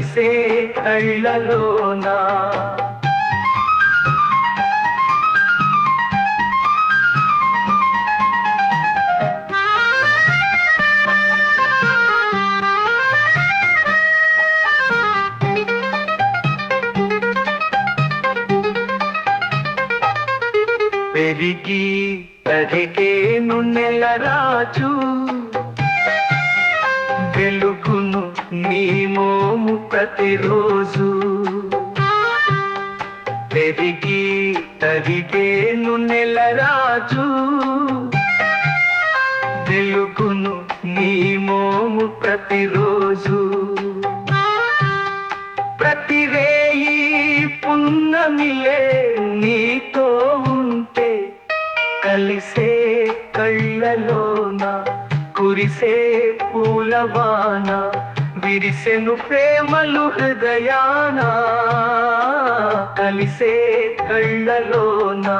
కలిసే కళ్ళలోనా? పెరిగి పెరిగే పెరిగేను రాజు తెలుగు నీ మోము ప్రతిరోజు. పెరిగి తరిగేను నెలరాజు తెలుగును నీ మోము ప్రతిరోజు. ప్రతిరేయి పున్నమిలే నీతో ఉంటే కలిసే కళ్ళలోన కురిసే పూలవానా. విరిసెను ప్రేమలు హృదయాన కలిసే కళ్ళలోనా.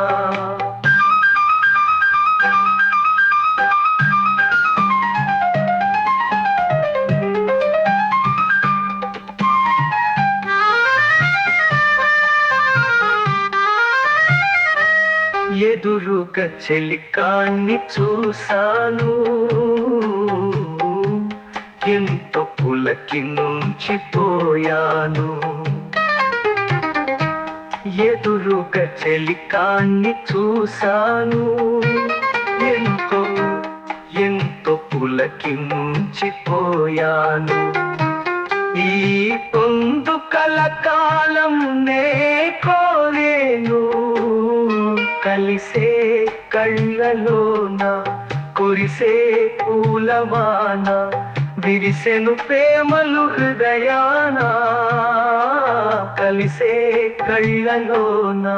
ఎదురుగా చెలికాన్ని చూశాను. ఎంతో పులకి నుంచి పోయాను. ఎదురుగా చెలికాన్ని చూశాను. ఎంతో ఎంతో పులకి నుంచి పోయాను. ఈ పొందుకల కాలం నే కోరేను. కలిసే కళ్ళలోన కురిసే పూలవాన విరిసెను ప్రేమలు హృదయానా కలిసే కళ్ళలోనా?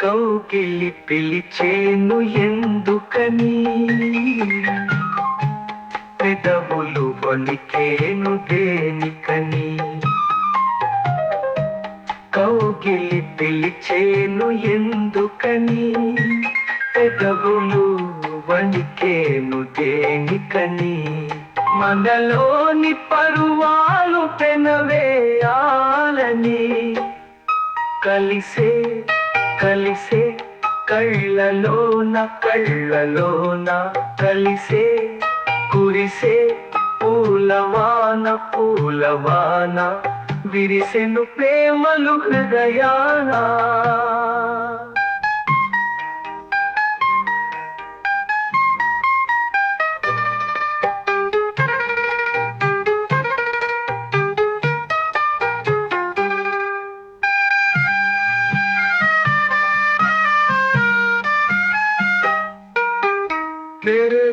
కౌగిలి పిలిచేను ఎందుకని? పెదవులు వణికేను దేనికని? కౌగిలి పిలిచేను ఎందుకని? పెదవులు వణికేను దేనికని? మనలోని పరువాలు పెనవేయాలని కలిసే కలిసే కళ్ళలోన కళ్ళలోన కలిసే కురిసే పూలవాన పూలవాన విరిసెను ప్రేమలు హృదయానా. Tere